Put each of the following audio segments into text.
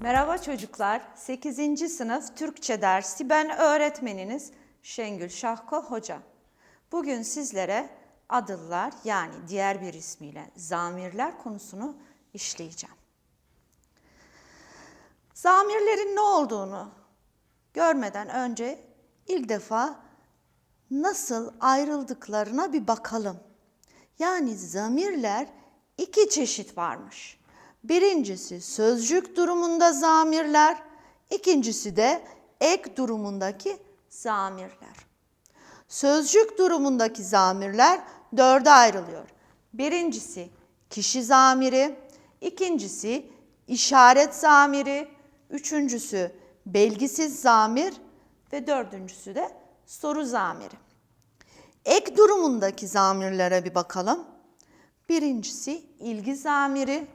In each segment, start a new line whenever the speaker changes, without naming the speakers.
Merhaba çocuklar. 8. sınıf Türkçe dersi ben öğretmeniniz Şengül Şahko Hoca. Bugün sizlere adıllar yani diğer bir ismiyle zamirler konusunu işleyeceğim. Zamirlerin ne olduğunu görmeden önce ilk defa nasıl ayrıldıklarına bir bakalım. Yani zamirler iki çeşit varmış. Birincisi sözcük durumunda zamirler, ikincisi de ek durumundaki zamirler. Sözcük durumundaki zamirler dörde ayrılıyor. Birincisi kişi zamiri, ikincisi işaret zamiri, üçüncüsü belgisiz zamir ve dördüncüsü de soru zamiri. Ek durumundaki zamirlere bir bakalım. Birincisi ilgi zamiri,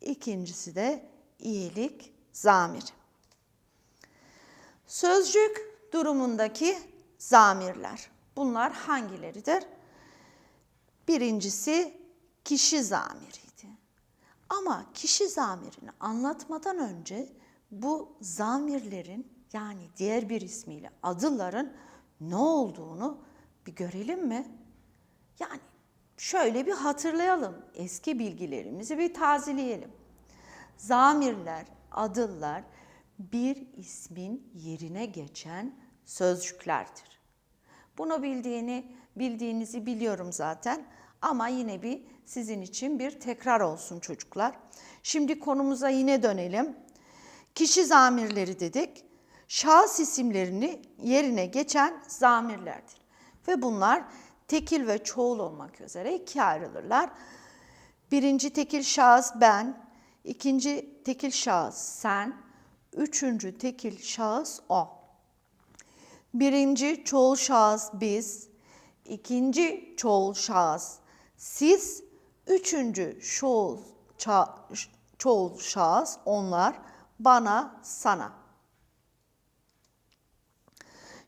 ikincisi de iyilik zamiri. Sözcük durumundaki zamirler. Bunlar hangileridir? Birincisi kişi zamiriydi. Ama kişi zamirini anlatmadan önce bu zamirlerin yani diğer bir ismiyle adıların ne olduğunu bir görelim mi? Yani şöyle bir hatırlayalım. Eski bilgilerimizi bir tazeleyelim. Zamirler, adıllar bir ismin yerine geçen sözcüklerdir. Bunu bildiğini bildiğinizi biliyorum zaten ama yine bir sizin için bir tekrar olsun çocuklar. Şimdi konumuza yine dönelim. Kişi zamirleri dedik. Şahıs isimlerini yerine geçen zamirlerdir. Ve bunlar tekil ve çoğul olmak üzere ikiye ayrılırlar. Birinci tekil şahıs ben, ikinci tekil şahıs sen, üçüncü tekil şahıs o. Birinci çoğul şahıs biz, ikinci çoğul şahıs siz, üçüncü çoğul, çoğul şahıs onlar, bana, sana.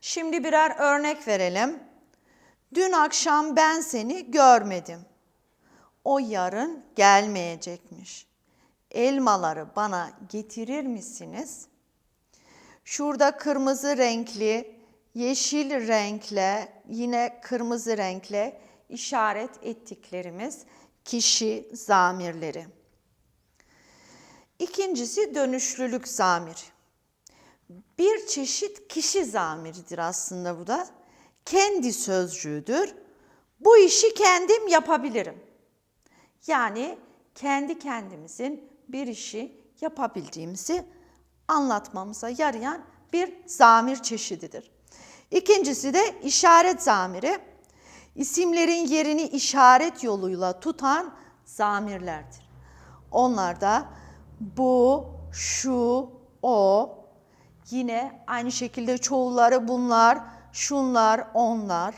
Şimdi birer örnek verelim. Dün akşam ben seni görmedim. O yarın gelmeyecekmiş. Elmaları bana getirir misiniz? Şurada kırmızı renkli, yeşil renkle, yine kırmızı renkle işaret ettiklerimiz kişi zamirleri. İkincisi dönüşlülük zamiri. Bir çeşit kişi zamiridir aslında bu da. Kendi sözcüğüdür. Bu işi kendim yapabilirim. Yani kendi kendimizin bir işi yapabildiğimizi anlatmamıza yarayan bir zamir çeşididir. İkincisi de işaret zamiri. İsimlerin yerini işaret yoluyla tutan zamirlerdir. Onlar da bu, şu, o, yine aynı şekilde çoğulları bunlar, şunlar, onlar,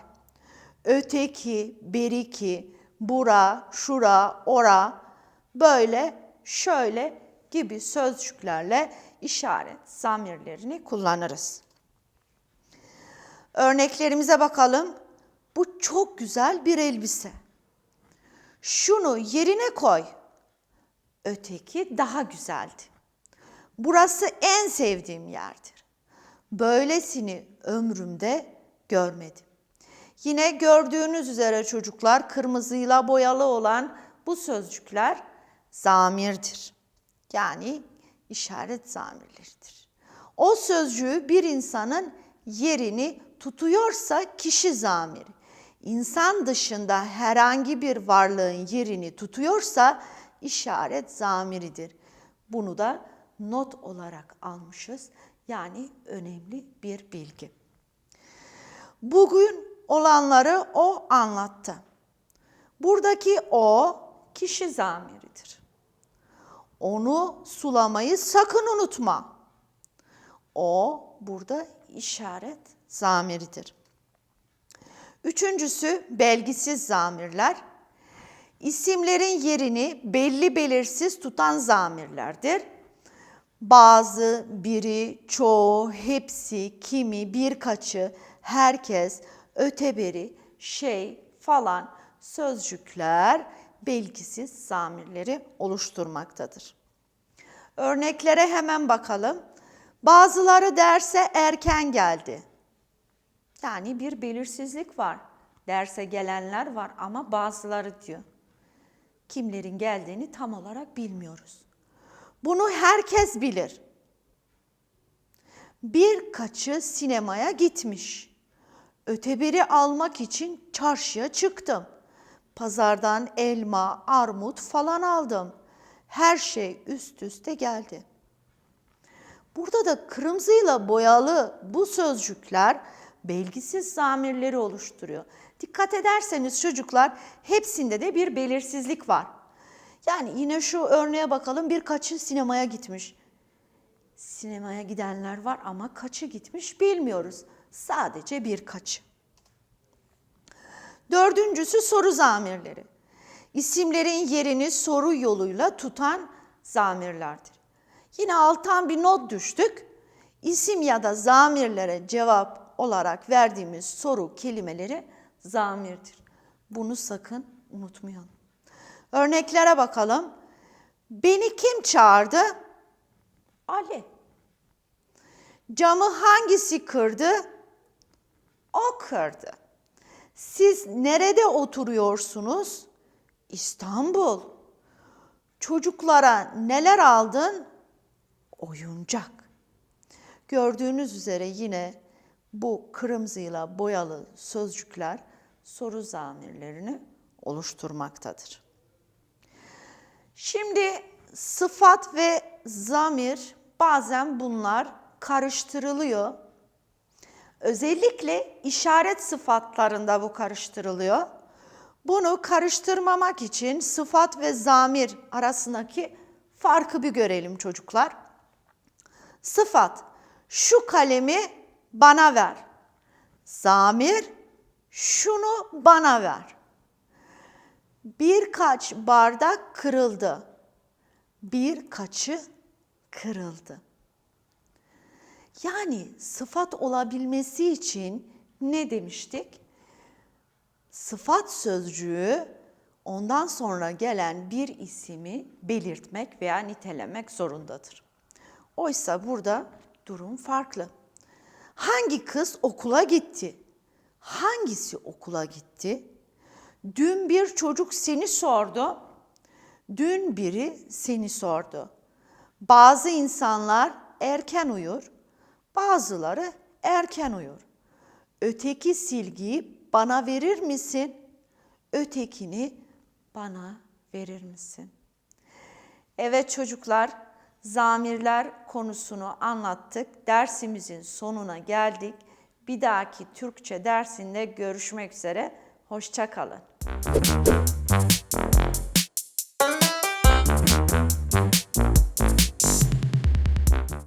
öteki, beriki, bura, şura, ora, böyle, şöyle gibi sözcüklerle işaret zamirlerini kullanırız. Örneklerimize bakalım. Bu çok güzel bir elbise. Şunu yerine koy. Öteki daha güzeldi. Burası en sevdiğim yerdir. Böylesini ömrümde görmedim. Yine gördüğünüz üzere çocuklar kırmızıyla boyalı olan bu sözcükler zamirdir. Yani işaret zamirleridir. O sözcüğü bir insanın yerini tutuyorsa kişi zamiri. İnsan dışında herhangi bir varlığın yerini tutuyorsa işaret zamiridir. Bunu da not olarak almışız. Yani önemli bir bilgi. Bugün olanları o anlattı. Buradaki o kişi zamiridir. Onu sulamayı sakın unutma. O burada işaret zamiridir. Üçüncüsü belgisiz zamirler. İsimlerin yerini belli belirsiz tutan zamirlerdir. Bazı, biri, çoğu, hepsi, kimi, birkaçı, herkes, öteberi, şey falan sözcükler belgisiz zamirleri oluşturmaktadır. Örneklere hemen bakalım. Bazıları derse erken geldi. Yani bir belirsizlik var. Derse gelenler var ama bazıları diyor. Kimlerin geldiğini tam olarak bilmiyoruz. Bunu herkes bilir. Birkaçı sinemaya gitmiş. Öteberi almak için çarşıya çıktım. Pazardan elma, armut falan aldım. Her şey üst üste geldi. Burada da kırmızıyla boyalı bu sözcükler belgisiz zamirleri oluşturuyor. Dikkat ederseniz çocuklar hepsinde de bir belirsizlik var. Yani yine şu örneğe bakalım birkaçı sinemaya gitmiş. Sinemaya gidenler var ama kaçı gitmiş bilmiyoruz. Sadece birkaçı. Dördüncüsü soru zamirleri. İsimlerin yerini soru yoluyla tutan zamirlerdir. Yine alttan bir not düştük. İsim ya da zamirlere cevap olarak verdiğimiz soru kelimeleri zamirdir. Bunu sakın unutmayalım. Örneklere bakalım. Beni kim çağırdı? Ali. Camı hangisi kırdı? O kırdı. Siz nerede oturuyorsunuz? İstanbul. Çocuklara neler aldın? Oyuncak. Gördüğünüz üzere yine bu kırmızıyla boyalı sözcükler soru zamirlerini oluşturmaktadır. Şimdi sıfat ve zamir bazen bunlar karıştırılıyor. Özellikle işaret sıfatlarında bu karıştırılıyor. Bunu karıştırmamak için sıfat ve zamir arasındaki farkı bir görelim çocuklar. Sıfat, şu kalemi bana ver. Zamir, şunu bana ver. Birkaç bardak kırıldı. Birkaçı kırıldı. Yani sıfat olabilmesi için ne demiştik? Sıfat sözcüğü ondan sonra gelen bir ismi belirtmek veya nitelemek zorundadır. Oysa burada durum farklı. Hangi kız okula gitti? Hangisi okula gitti? Dün bir çocuk seni sordu. Dün biri seni sordu. Bazı insanlar erken uyur, bazıları erken uyur. Öteki silgiyi bana verir misin? Ötekini bana verir misin? Evet çocuklar, zamirler konusunu anlattık. Dersimizin sonuna geldik. Bir dahaki Türkçe dersinde görüşmek üzere. Hoşça kalın. Thank you.